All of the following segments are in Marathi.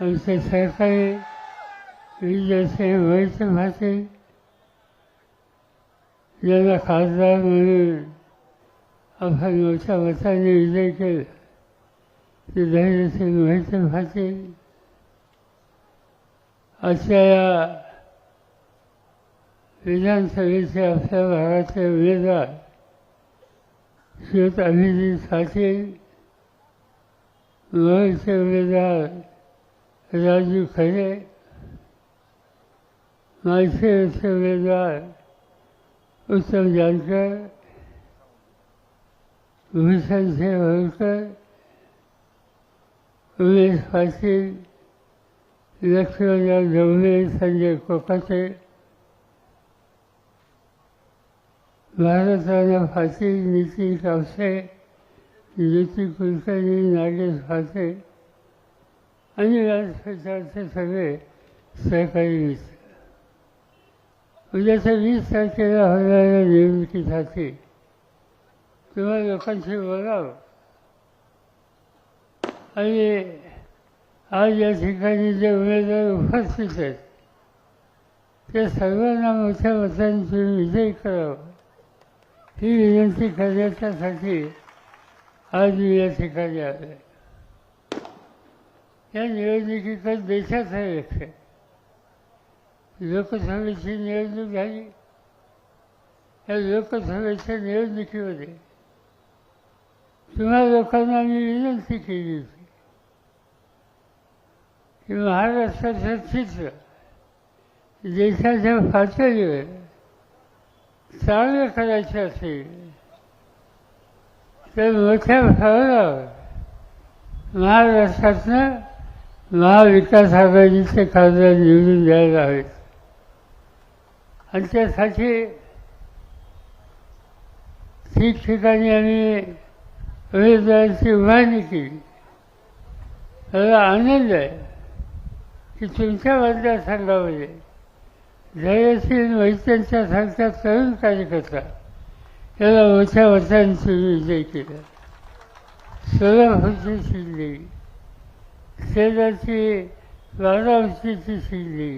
आमचे सहकारी विजयसिंह वैद्य भाते। ज्यांना खासदार म्हणून आपण मोठ्या मताने विजय केला ते धैर्यसिंग वैद्य भाते। अशा या विधानसभेचे आपल्या भागाचे उमेदवार श्रीयुत अभिजित पाटील महलचे उमेदवार राजू खरे माळशेरचे उमेदवार उत्तम जानकर भूषणसिंह होळकर उमेश पाटील लक्ष्मणराव ढवळे संजय कोकाटे भारतराणा पाटील नितीन कावसे ज्योती कुलकर्णी नागेश फाटे आणि व्यासपीठाचे सगळे सहकारी मित्र उद्याच्या वीस तारखेला होणाऱ्या निवडणुकीसाठी किंवा लोकांशी बोलावं आणि आज या ठिकाणी जे उमेदवार उपस्थित आहेत ते सर्वांना मोठ्या मतांची विजय करावं. ही विनंती करण्याच्यासाठी आज मी या ठिकाणी आलो या निवडणुकीकडे देशाचं लक्ष लोकसभेची निवडणूक झाली. या लोकसभेच्या निवडणुकीमध्ये तुम्हा लोकांना मी विनंती केली होती की महाराष्ट्राचं चित्र देशाच्या पातळीवर चांगलं करायचं असेल तर मोठ्या भावावर महाराष्ट्रातनं महाविकास आघाडीचे खासदार निवडून द्यायला हवेत आणि त्यासाठी ठिकठिकाणी आम्ही उमेदवारांची उभारणी केली. मला आनंद आहे की तुमच्या मतदारसंघामध्ये जयश्री वैद्यांच्या सारख्या तरुण कार्यकर्ता याला मोठ्या मतांची विजय केला. सोलापूरची शिंदे. शेजारची बारामतीची शिंदे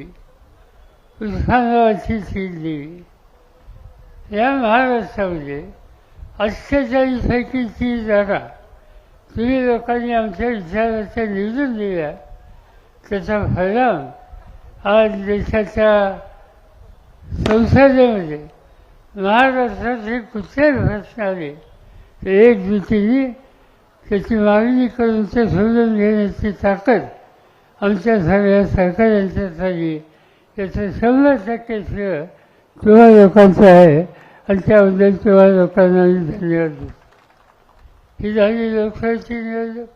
उस्मानाबादची शिंदे या महाराष्ट्रामध्ये अठ्ठेचाळीसपैकी ती जागा तुम्ही लोकांनी आमच्या विचाराच्या निवडून दिल्या. त्याचा परिणाम आज देशाच्या संसदेमध्ये महाराष्ट्राचे कुठले प्रश्न एक दुसरी त्याची मागणी करून ते समजून घेण्याची ताकद आमच्या सगळ्या सरकारांच्या झाली त्याचं शंभर टक्के श्रेय तुम्हा लोकांचं आहे आणि त्याबद्दल तुम्हा लोकांना मी धन्यवाद देतो. ही झाली लोकशाहीची निवडणूक.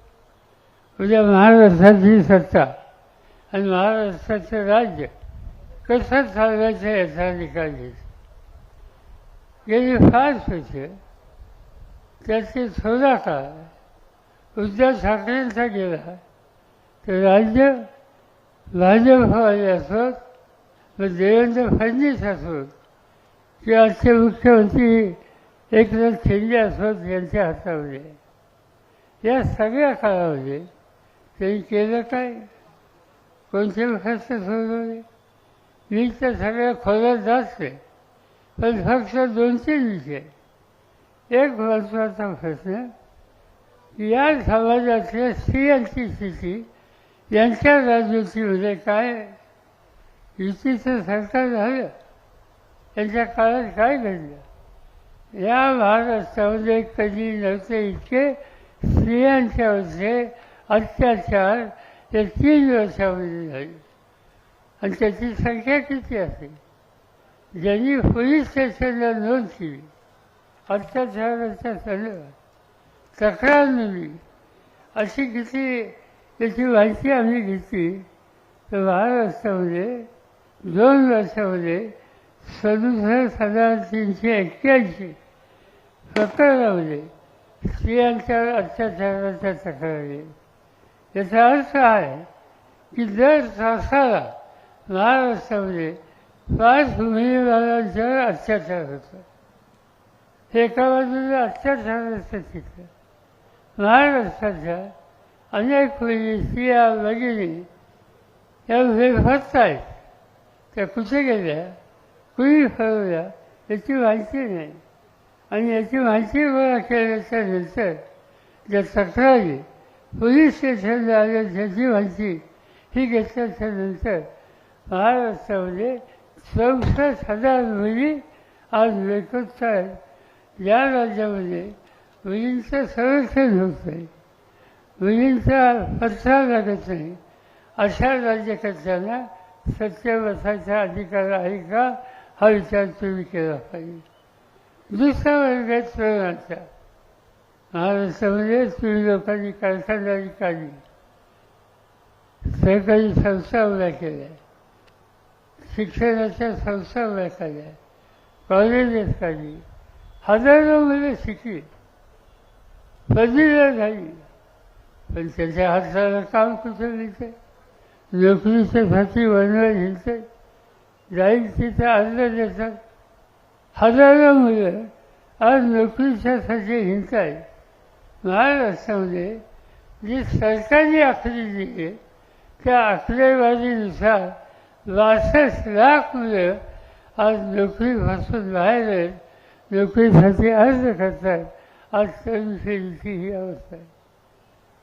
उद्या महाराष्ट्राची सत्ता आणि महाराष्ट्राचं राज्य कसं चालवायचं याचा निकाल घ्यायचा. गेली फार सुचे त्याचे थोडा काळ उद्धव ठाकरेंचा गेला तर राज्य भाजपवाले असोत व देवेंद्र फडणवीस असोत ते आजचे मुख्यमंत्री एकनाथ शिंदे असोत यांच्या हातामध्ये या सगळ्या काळामध्ये त्यांनी केलं काय? कोणते खर्च सोडवले? मी तर सगळ्या खोल्यात जास्त पण फक्त दोन तीन विषय. एक महत्त्वाचा प्रश्न या समाजातल्या स्त्रियांची स्थिती यांच्या राजनीतीमध्ये काय युतीचं सरकार झालं? यांच्या काळात काय घडलं? या महाराष्ट्रामध्ये कधी नव्हते इतके स्त्रियांच्यावरचे अत्याचार या तीन वर्षामध्ये झाले. आणि त्याची संख्या किती असेल ज्यांनी पोलीस स्टेशनला नोंद केली अत्याचाराच्या संदर्भात तक्रार नोंदली अशी किती त्याची माहिती आम्ही घेतली. तर महाराष्ट्रामध्ये दोन वर्षामध्ये सदुसष्ट हजार तीनशे एक्क्याऐंशी प्रकरणामध्ये स्त्रियांच्या अत्याचाराच्या तक्रारी. याचा अर्थ आहे की दर तासाला महाराष्ट्रामध्ये पाच उमेदवारांच्यावर अत्याचार होतो. एका बाजूला अत्याचाराचं चित्र महाराष्ट्राच्या अनेक मुली स्त्रिया भगिनी या बेफत आहेत. त्या कुठे गेल्या कुणी फरवल्या याची माहिती नाही. आणि याची माहिती गोळा केल्याच्यानंतर ज्या तक्रारी पोलीस स्टेशनला आल्या त्याची माहिती ही घेतल्याच्या नंतर महाराष्ट्रामध्ये चौसष्ट हजार मुली आज बेकत आहेत. या राज्यामध्ये मुलींचं संरक्षण होत नाही. मुलींचा पत्ता लागत नाही. अशा राज्यकर्त्यांना सत्य बसायचा अधिकार आहे का? हा विचार तुम्ही केला पाहिजे. दुसरा वर्ग आहे तरुणाचा महाराष्ट्रामध्ये म्हणजे तुम्ही लोकांनी कारखानदारी काढली. सरकारी संस्था उभ्या केल्या. शिक्षणाच्या संस्था उभ्या केल्या. कॉलेजेस काढली. हजारो मुलं शिकली. पदवीला झाली पण त्याच्या हाताला काम कुठं नोकरीचे नोकरीच्यासाठी वनवर हिंडते जाईल तिथे अर्ज देतात. हजारो मुलं आज नोकरीच्यासाठी हिंडत आहेत महाराष्ट्रामध्ये जी सरकारी आखरी दिली त्या आकडेवारीनुसार बासष्ट लाख मुलं आज नोकरीपासून बाहेर आहेत. नोकरीसाठी अर्ज करतात. आज तरुण पिढीची ही अवस्था आहे.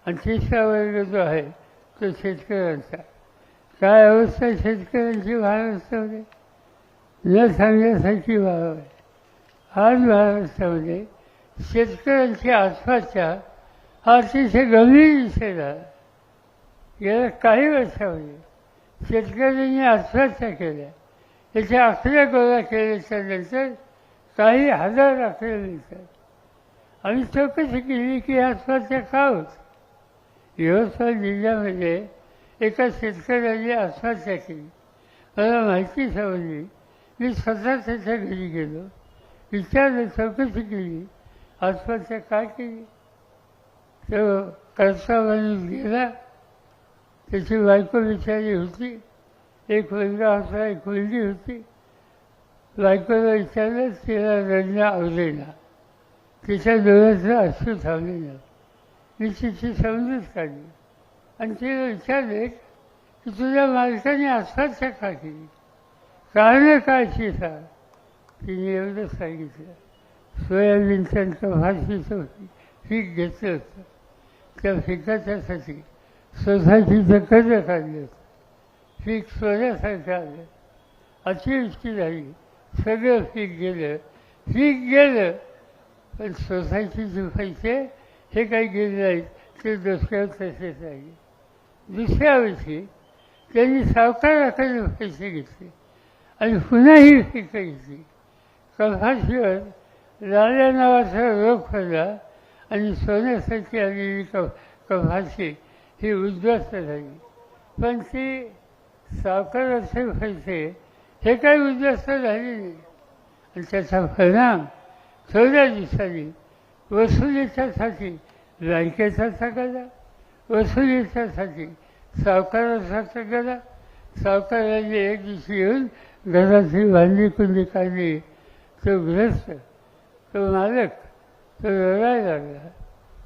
आणि तिसरा वर्ग जो आहे तो शेतकऱ्यांचा. काय अवस्था आहे शेतकऱ्यांची? महाराष्ट्रामध्ये न सांगण्यासारखी भाव आहे. आज महाराष्ट्रामध्ये शेतकऱ्यांची आत्महत्या हा अतिशय गंभीर विषय झाला गेल्या काही वर्षामध्ये शेतकऱ्यांनी आत्महत्या केल्या. त्याच्या आकड्या गोळा केल्याच्यानंतर काही हजार आकडे मिळतात आम्ही चौकशी केली की आत्महत्या का होत? यवतमाळ जिल्ह्यामध्ये एका शेतकऱ्याने आत्महत्या केली. मला माहिती समजली. मी स्वतः त्याच्या घरी गेलो. विचारलं चौकशी केली. आत्महत्या का केली? तो करता माणूस गेला. त्याची बायको विचारली होती. एक मुलगा होता एक मुलगी होती. बायकोला विचारलं तिला रडणं आवडेना तिच्या डोळ्याचं अश्रू थांबलेलं मी तिची समजूत काढली. आणि ती विचारले की तुझ्या मालकाने आत्महत्या का केली कारण काय ती तिने एवढं सांगितलं. सोयाबीनचं कपाशीचं होती. पीक घेतलं होतं. त्या पिकाच्यासाठी सोसायटीचं कर्ज काढलं होतं. पीक सोन्यासारखं आलं. अतिवृष्टी झाली. सगळं पीक गेलं. पीक गेलं. पण सोसायटीचे पैसे हे काही गेले नाहीत ते दुसऱ्या तसेच राहिले दुसऱ्या वर्षी त्यांनी सावकाराकडे पैसे घेतले आणि पुन्हा ही पिकं घेतली. कपाशीवर लाल्या नावाचा रोग पडला आणि सोन्यासाठी आलेली क कफाशी ही उद्ध्वस्त झाली. पण ती सावकाराचे पैसे हे काही उद्ध्वस्त झाले नाही. आणि त्याचा परिणाम थोड्या दिवसांनी वसुलीच्यासाठी बँकेचा गेला वसुलीच्यासाठी सावकाराचा गदा सावकाराने एक दिवशी येऊन घराची बांधणी कुंडी काढली. तो ग्रस्त तो मालक तो रडायला लागला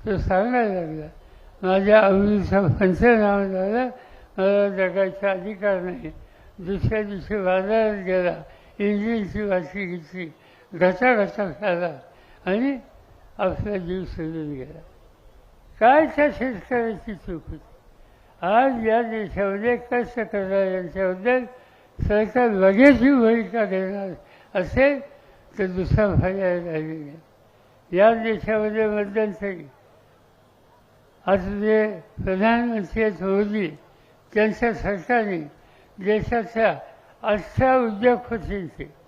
तो सांगायला लागला माझ्या आवडीचा पंचनामा झाला मला जगायचा अधिकार नाही. दुसऱ्या दिवशी बाजारात गेला इंजिनची वाशी घेतली. घसा घसा झाला आणि आपला जीव सोडून गेला. काय त्या शेतकऱ्याची चूक होती? आज या देशामध्ये कष्ट करणाऱ्यांच्याबद्दल सरकार लगेच ही भूमिका घेणार असेल तर दुसरा पर्याय राहिली नाही. या देशामध्ये मध्यंतरी आज जे प्रधानमंत्री मोदी त्यांच्या सरकारने देशाच्या अठरा उद्योगपतींचे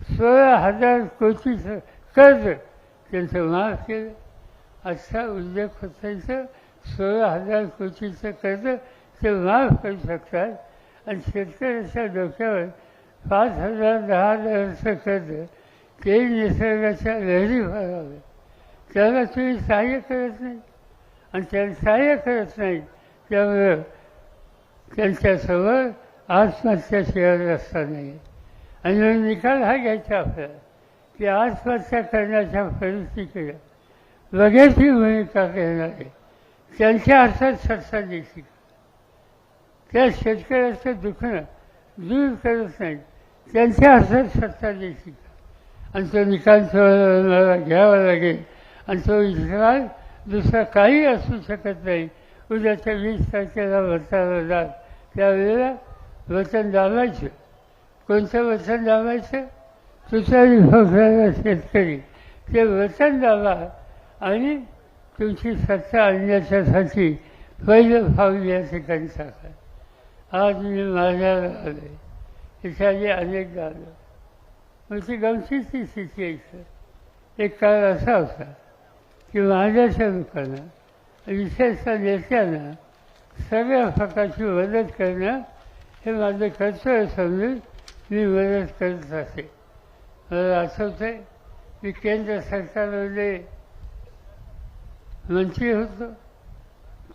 सोळा हजार कोटीचं कर्ज त्यांचं माफ केलं. असा उद्योग होतायचं सोळा हजार कोटीचं कर्ज ते माफ करू शकतात. आणि शेतकऱ्याच्या डोक्यावर पाच हजार दहा हजाराचं कर्ज ते निसर्गाच्या लहरी भरावं त्याला तुम्ही सहाय्य करत नाही. आणि त्याला सहाय्य करत नाही त्यामुळं त्यांच्यासमोर आत्महत्याशिवाय रस्ता नाही आणि निकाल हा घ्यायचा आपल्याला की आत्महत्या करण्याच्या परिस्थितीकडे ही भूमिका करणारे आहे. त्यांच्या अर्थात सत्ता द्यायची त्या शेतकऱ्याचं दुखणं दूर करत नाहीत. त्यांच्या अर्थात सत्ता द्यायची आणि तो निकाल मला घ्यावा लागेल. आणि तो इस्रायल दुसरा काही असू शकत नाही. उद्याच्या वीस तारखेला वचनाला जात. त्यावेळेला वचन दाबायचं. कोणतं वचन दाबायचं तुझ्या भोगणारा शेतकरी. ते वचन दाबा आणि तुमची सत्ता आणण्याच्यासाठी पहिलं भाव या ठिकाणी टाका आज मी माझ्याला आले इत्यादी अनेकदा आलो मग म्हणजे ती गमतीची स्थिती यायचं एक काळ असा होता की माझ्याच्या लोकांना विशेषतः नेत्यांना सगळ्या प्रकारची मदत करणं हे माझं कर्तव्य समजून मी मदत करत असे. मला आठवते आहे मी केंद्र सरकारमध्ये मंत्री होतो.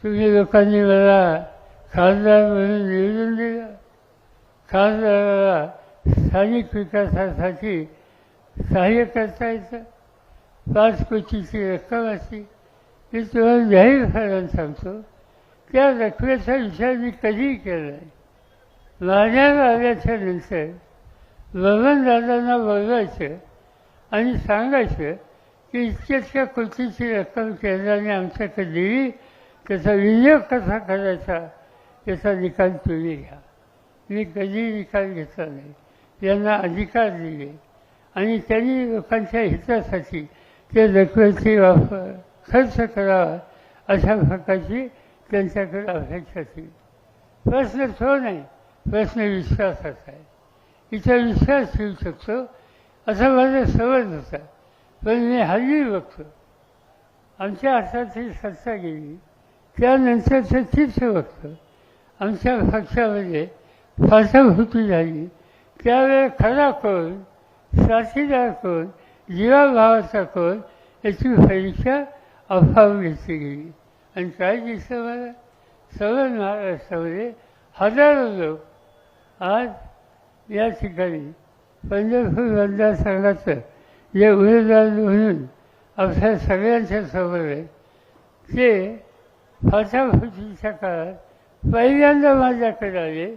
तुम्ही लोकांनी मला खासदार म्हणून निवडून दिलं. खासदाराला स्थानिक विकासासाठी सहाय्य करता येतं. पाच कोटीची रक्कम अशी. मी तुम्हाला जाहीर फायदा सांगतो. त्या रकमेचा विचार मी कधीही केला नाही. माझ्यावर आल्याच्यानंतर बबनदादांना बोलवायचे आणि सांगायचं की इतक्या कृतीची रक्कम केंद्राने आमच्याकडे दिली त्याचा विनियोग कसा करायचा याचा निकाल तुम्ही घ्या. मी कधी निकाल घेतला नाही. यांना अधिकार दिले. आणि त्यांनी लोकांच्या हितासाठी त्या रकमेची वापर खर्च करावा अशा प्रकारची त्यांच्याकडे अपेक्षा होती प्रश्न तो नाही. प्रश्न विश्वासाचा आहे. इथं विश्वास ठेवू शकतो असा माझा समज होता. पण मी हल्ली बघतो. आमच्या हातातही सत्ता गेली त्यानंतरचं तीर्थ बघतो. आमच्या पक्षामध्ये फासाफुटी झाली. त्यावेळेस खरा कोण साथीदार कोण जीवाभावाचा कोण याची परीक्षा अभाव घेतली गेली. आणि काय दिसतं मला सर्व महाराष्ट्रामध्ये हजारो लोक आज या ठिकाणी पंढरपूर मतदारसंघाचं जे उमेदवार म्हणून आपल्या सगळ्यांच्या समोर आहे ते फाटाफुटीच्या काळात पहिल्यांदा माझ्याकडे आले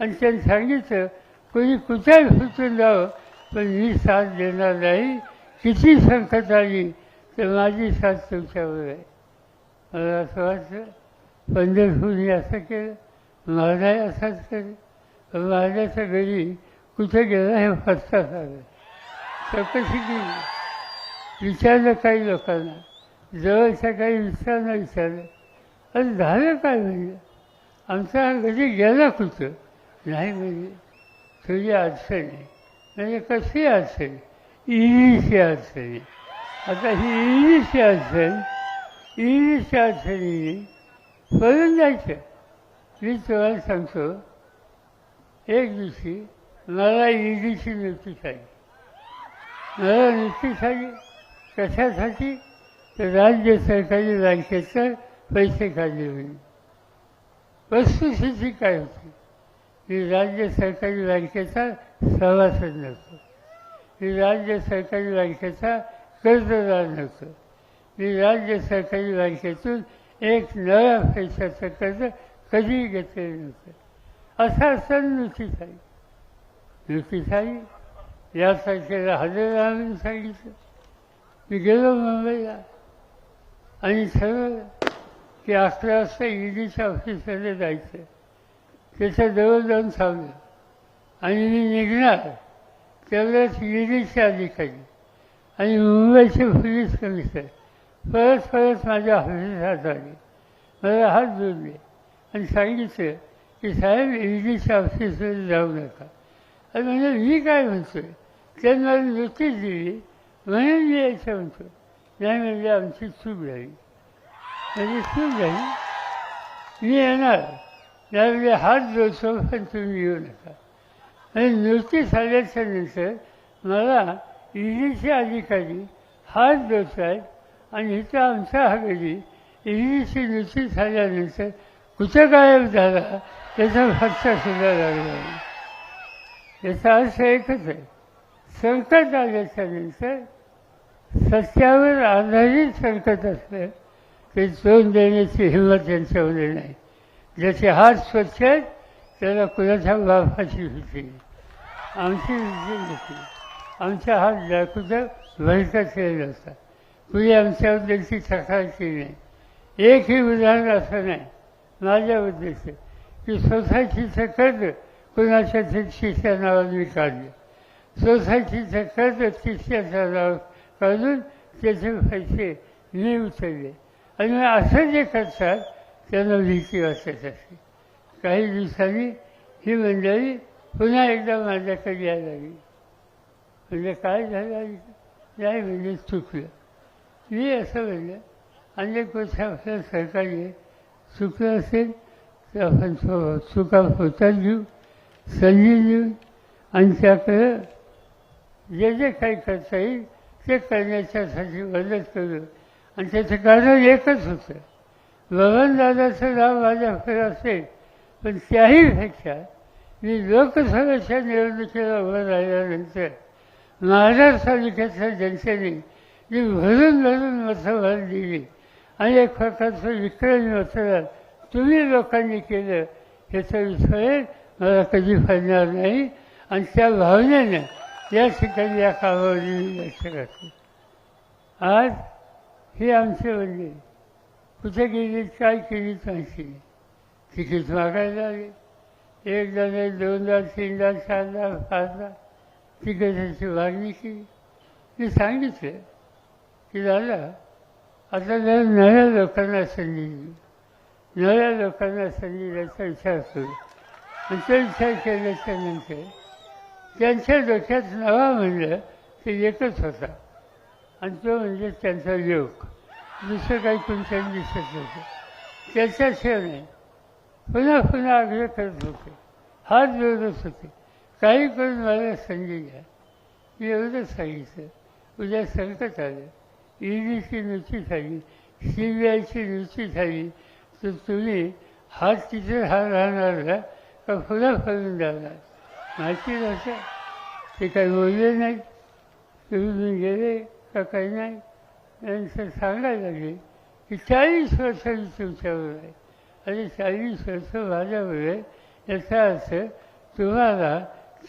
आणि त्यांनी सांगितलं कोणी कुठेही फुटून जावं पण मी साथ देणार नाही. किती संकट आली तर माझी साथ तुमच्यावर आहे. मला असं वाटतं पंढरपूरने असं केलं महाराज असंच केलं. पण घरी कुठे गेला हे फसता झालं चौकशी केली विचारलं काही लोकांना. जवळच्या काही मित्रांना विचारलं. आणि झालं काय म्हणजे? आमचा हा घरी गेला कुठं? नाही म्हणजे. तुझी अडचण आहे. म्हणजे कशी अडचण ईडीची अडचण आहे. आता ही ईडीची अडचण ईडीच्या अडचणीने पळून जायचं. मी तुम्हाला सांगतो एक दिवशी मला ईडीची नोटीस आली मला नोटीस आली कशासाठी? तर राज्य सरकारी बँकेचं पैसे काढले म्हणून वस्तुस्थिती काय होती? मी राज्य सरकारी बँकेचा सभासद नव्हतो. मी राज्य सरकारी बँकेचा कर्जदार नव्हतो. मी राज्य सरकारी बँकेतून एक नव्या पैशाचं कर्ज कधीही घेतलेलं नव्हतं. असा सण नोटीस आली नोटीस आली या तारखेला हजर राहून सांगितलं. मी गेलो मुंबईला. आणि ठरवलं की अकरा वाजता ईडीच्या ऑफिसमध्ये जायचं. त्याच्याजवळ जाऊन थांबलं आणि मी निघणार तेवढ्याच ईडीचे अधिकारी आणि मुंबईचे पोलीस कमिशनर परत परत माझ्या ऑफिसात आले मला हात जोडले आणि सांगितलं की साहेब ईडीच्या ऑफिसमध्ये जाऊ नका. आणि म्हणजे मी काय म्हणतोय? त्यांना नोटीस दिली म्हणून मी यायचं म्हणतो नाही म्हणजे आमची चूक झाली. म्हणजे चूक झाली. मी येणार. त्यावेळी हात जोडतो पण तुम्ही येऊ नका. आणि नोटीस आल्याच्यानंतर मला ईडीचे अधिकारी हात जोडत आहेत आणि इथं आमच्या हवेली ईडीची नोटीस आल्यानंतर कुठं गायब झाला? त्याचा फटका सुद्धा लागला याचा अर्थ एकच आहे. संकट आल्याच्यानंतर सत्यावर आधारित संकट असलं ते तोंड देण्याची हिंमत त्यांच्यामध्ये नाही. ज्याचे हात स्वच्छ आहेत त्याला कुणाच्या बापाची होती आमची होती आमचा हात लाकूचा भयका खेळ होता कुणी आमच्यावर त्यांची तक्रार केली नाही. एकही उदाहरण असं नाही. माझ्या उद्देश. की सोसायटीचं कर्ज कुणाच्या शिष्या नावाने काढलं सोसायटीचं कर्ज शिष्याच्या नावावर काढून त्याचे पैसे मी उचलले आणि असं जे करतात त्यांना भीती वाटत असते काही दिवसांनी ही मंडळी पुन्हा एकदा माझ्याकडे यायला लागली म्हणजे काय झालं नाही म्हणजे चुकलं मी असं म्हणलं अनेक वर्षापासून सरकारने सरकारी चुकलं असेल आपण चुका होतात घेऊ संधी देऊ आणि त्याकडं जे जे काही करता येईल ते करण्याच्यासाठी मदत करू. आणि त्याचं कारण एकच होतं. बबनदादाचं नाव माझ्याकडे असेल पण त्याहीपेक्षा मी लोकसभेच्या निवडणुकीला उभं राहिल्यानंतर महाराष्ट्र तालुक्यातल्या जनतेने जी भरून भरून मतदान दिली आणि एक प्रकारचं विक्रमी मतदान तुम्ही लोकांनी केलं ह्याचा विषय मला कधी फायणार नाही. आणि त्या भावनेनं या ठिकाणी या कामावर मी लक्ष घातलं. आज हे आमचे म्हणजे कुठे गेली काय केली माहिती नाही तिकीट मागायला आले. एकदा नाही दोनदा तीनदा चारदा पाचदा तिकिटाची मागणी केली. मी सांगितलं की दादा आता जर नव्या लोकांना संधी दिली नव्या लोकांना संधी द्यायचा विचार करू आणि तो विचार केल्याच्यानंतर त्यांच्या डोक्यात नवा म्हणलं ते एकच होता आणि तो म्हणजे त्यांचा योग दुसरं काही कोणत्याही दिसत नव्हतं त्याच्याशिवाय नाही पुन्हा पुन्हा आग्रह करत होते हात जोडत होते काही करून मला संधी द्या मी एवढं सांगितलं उद्या संकट आलं ईडीची नुची झाली सी बी आयची नुची झाली तर तुम्ही हात तिथे हा राहणार का? फुलं फरून जाणार? माहिती असं ते काही बोलले नाही तुम्ही गेले का काही नाही? नंतर सांगायला लागले की चाळीस वर्ष मी तुमच्यावर आहे. आणि चाळीस वर्ष माझ्यावर आहे. याचा अर्थ तुम्हाला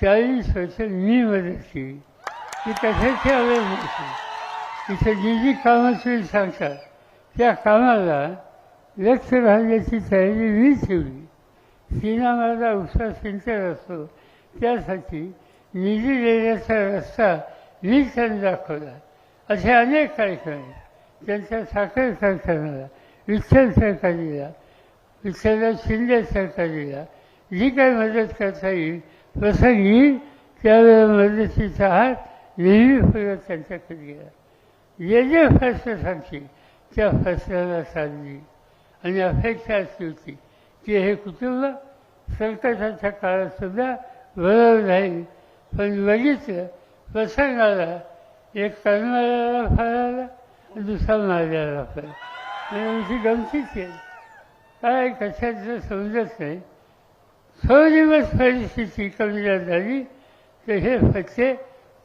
चाळीस वर्ष मी मदत केली. ती कशाची आवड नव्हती इथे जी जी कामं तुम्ही सांगतात त्या कामाला व्यक्त राहण्याची तयारी मी ठेवली. सीना माझा उत्साह सिंचर असतो. त्यासाठी निधी देण्याचा रस्ता मी त्यांनी दाखवला. असे अनेक कार्यक्रम आहेत त्यांच्या साखर कारखान्याला विठ्ठल सरकारीला विठ्ठलला शिंदे सरकारीला जी काही मदत करता येईल प्रसंगी त्यावेळेला मदतीचा हात नेहमी फुलं त्यांच्याकडे गेला. जे जे फैसले सांगतील त्या फैसल्याला साधली आणि अपेक्षा अशी होती की हे कुटुंब संकटाच्या काळातसुद्धा बरोबर राहील पण लगेच प्रसंगाला एक कर्माला फळाला दुसरा मारल्याला फळ. आणि आमची गमतीच आहे. काय कशाचं समजत नाही. थोडे दिवस परिस्थिती कमी झाली तर हे फटके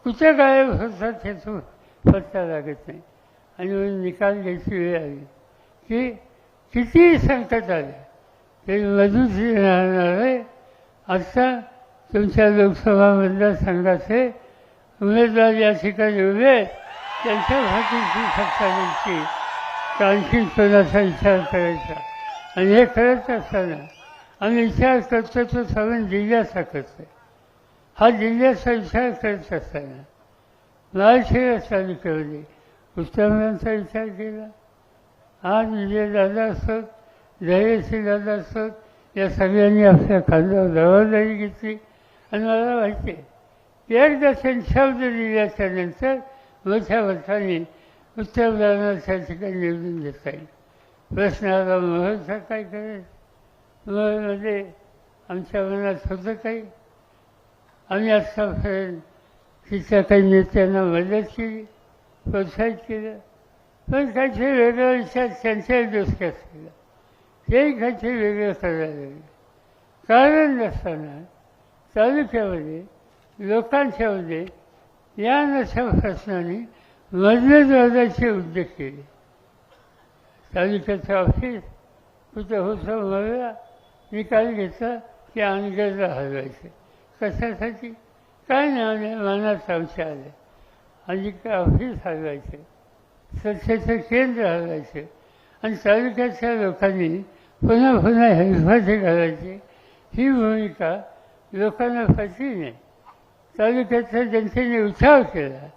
कुठं गायब होतात हे तो फटका लागत नाही. आणि निकाल घ्यायची वेळ आली की कितीही संकट आले तरी मजूत राहणार आहे आता तुमच्या लोकसभा मतदारसंघाचे उमेदवार या ठिकाणी उभे. आहेत त्यांच्या भाषेची सत्ता द्यायची आणखी कोणाचा विचार करायचा आणि हे करत असताना आम्ही विचार करतो तो सगळं जिल्ह्याचा करतो हा जिल्ह्याचा विचार करत असताना महाराष्ट्र तालुक्यामध्ये उत्तरांचा विचार केला. आज विजयदादा असत जयश्री दादा असोत या सगळ्यांनी आपल्या खांद्यावर जबाबदारी घेतली. आणि मला माहिती आहे एकदा शब्द दिल्याच्या नंतर मोठ्या मताने उत्तरदानाच्या ठिकाणी निवडून देता येईल. प्रश्न आला महलचा काय करेल महलमध्ये आमच्या मनात होतं काही. आम्ही आत्तापर्यंत तिच्या काही नेत्यांना मदत केली प्रोत्साहित केलं. पण त्याचे वेगळा विचार त्यांच्याही दृष्टी असलेला तेही काहीतरी वेगळं करायला कारण नसताना तालुक्यामध्ये लोकांच्यामध्ये या नशा प्रश्नाने मदतवादाचे उद्योग केले तालुक्याचं ऑफिस कुठं होतं मला निकाल घेतला की अनगरला हलवायचे कशासाठी काय नाही मनात आमच्या आले आणि काय ऑफिस हलवायचे स्वच्छतेचं केंद्र हलवायचे. आणि तालुक्यातल्या लोकांनी पुन्हा पुन्हा हेलफाटे घालायचे. ही भूमिका लोकांना पटली नाही. तालुक्यातल्या जनतेने उठाव केला.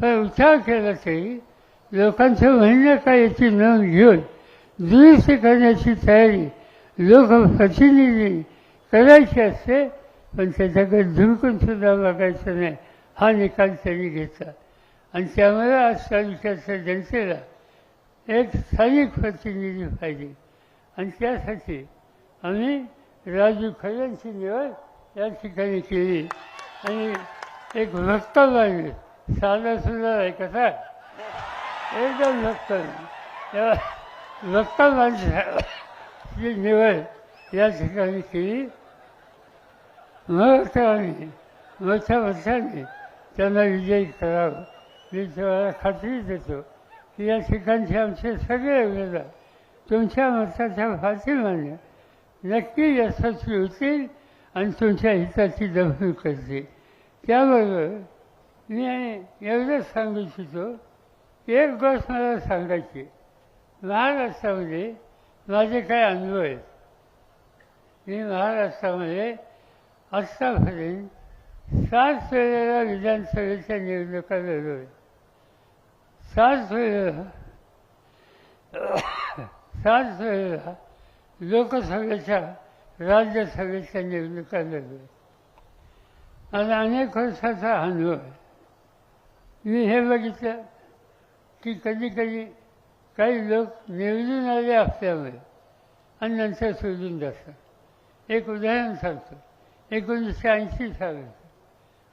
पण उठाव केला तरी लोकांचं म्हणणं काय याची नोंद घेऊन दुरुस्त करण्याची तयारी लोकप्रतिनिधी करायची असते पण त्याच्याकडे धुडकून सुद्धा बघायचं नाही हा निकाल त्यांनी घेतला. आणि त्यामुळे आज तालुक्याच्या जनतेला एक स्थानिक प्रतिनिधी पाहिजे. आणि त्यासाठी आम्ही राजू खऱ्यांची निवड या ठिकाणी केली. आणि एक भक्तवान साधा सुद्धा आहे कसा एकदम भक्त. भक्त माणसाची निवड या ठिकाणी केली. मग आम्ही मोठ्या वर्षाने त्यांना विजयी करावं. मी तुम्हाला खात्री देतो. की या ठिकाणचे आमचे सगळे उमेदवार तुमच्या मताच्या फातीमाने नक्की यशस्वी होतील आणि तुमच्या हिताची दखल करतील. त्याबरोबर मी एवढंच सांगू इच्छितो. एक गोष्ट मला सांगायची महाराष्ट्रामध्ये माझे काय अनुभव आहेत. मी महाराष्ट्रामध्ये आत्तापर्यंत सात वेळेला विधानसभेच्या निवडणुका लढवल्या. सात सात वेळेला लोकसभेच्या राज्यसभेच्या निवडणुका लढवल्या आणि अनेक वर्षाचा अनुभव आहे. मी हे बघितलं की कधी कधी काही लोक निवडून आले असल्यामुळे आणि नंतर सोडून जातात. एक उदाहरण सांगतो. एकोणीसशे ऐंशी सालाचं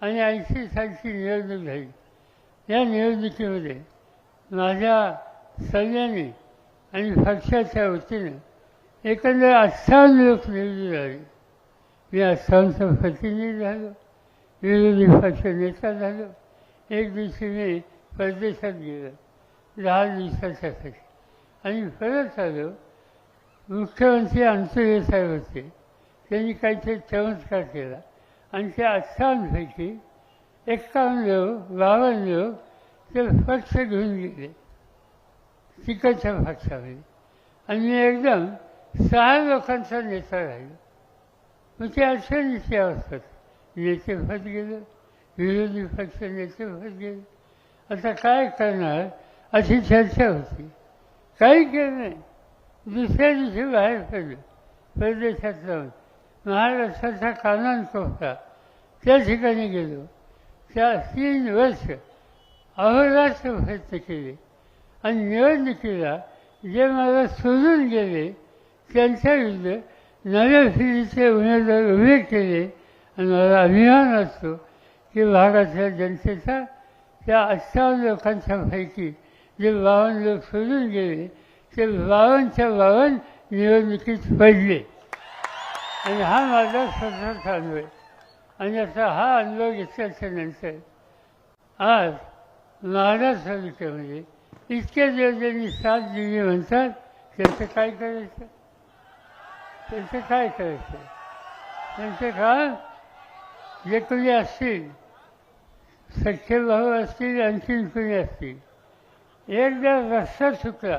आणि ऐंशी सालची निवडणूक झाली. या निवडणुकीमध्ये माझ्या सैन्याने आणि पक्षाच्या वतीनं एकंदर अठ्ठावन्न लोक निवडून आले. मी अठ्ठावन्नचा प्रतिनिधी झालो विरोधी पक्ष नेता झालो एक दिवशी मी परदेशात गेलो दहा दिवसाच्यासाठी आणि परत आलो मुख्यमंत्री अंतर्य साहेब होते. त्यांनी काहीतरी चमत्कार केला. आणि त्या अठ्ठावन्नपैकी एक्कावन्न लोक बावन्न लोक ते पक्ष घेऊन गेले. तिकडच्या भाषामध्ये. आणि मी एकदम सहा लोकांचा नेता राहिलो. मग ते अडचणीची अवस्था नेतेपद गेलं विरोधी पक्ष नेतेपद गेले. आता काय करणार? अशी चर्चा होती. काही केलं नाही. दुसऱ्या दिवशी बाहेर पडलं. परदेशात जाऊन. महाराष्ट्राचा कानान कोपरा त्या ठिकाणी गेलो. त्या तीन वर्ष अहोरात्र प्रयत्न केले आणि निवडणुकीला जे मला सोडून गेले त्यांच्याविरुद्ध नव्या फिरीचे उमेदवार उभे केले. आणि मला अभिमान असतो की भागातल्या जनतेचा त्या अठ्ठावन्न लोकांच्या पैकी जे बावन्न लोक सोडून गेले ते बावनच्या बावन्न निवडणुकीत पडले. आणि हा माझा स्वतःचा अनुभव. आणि असा हा अनुभव घेतल्याच्या नंतर आज महाराष्ट्र म्हणजे. इतक्या दिवस ज्यांनी साथ दिली म्हणतात त्यांचं काय करायचं? त्यांचं काय करायचं? त्यांचं का जे कोणी असतील सख्खे भाऊ असतील आणखीन कोणी असतील. एकदा रस्ता चुकला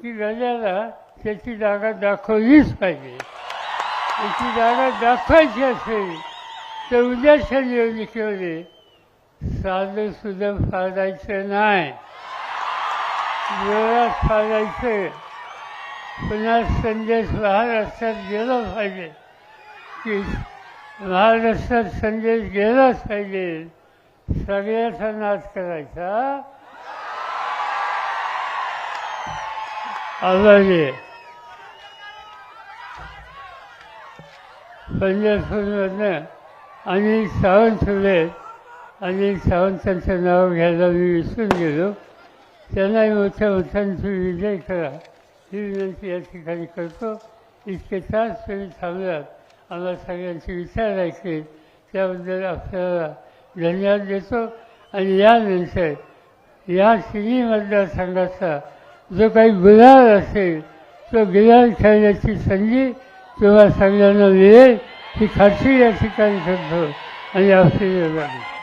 की गल्याला त्याची जागा दाखवलीच पाहिजे. त्याची जागा दाखवायची असेल तर उद्याच्या निवडणुकीमध्ये साधं सुद्धा फाडायचं नाही. वेळात फाडायचं. पुन्हा संदेश महाराष्ट्रात गेला पाहिजे. की महाराष्ट्रात संदेश गेलाच पाहिजे. सगळ्याचा नाश करायचा. आभारी पंजाबमधनं आणि सावंत आणि अनिल सावंतांचं नाव घ्यायला मी विसरून गेलो त्यांनाही मोठ्या मोठ्यांची विजय करा ही विनंती या ठिकाणी करतो इतके तास तुम्ही थांबलात आम्हाला सगळ्यांचे विचार ऐकले त्याबद्दल आपल्याला धन्यवाद देतो आणि यानंतर या तिन्ही मतदारसंघाचा जो काही गुलाल असेल तो गुलाल खेळण्याची संधी तुम्हाला सगळ्यांना मिळेल ही खात्री या ठिकाणी करतो आणि आपली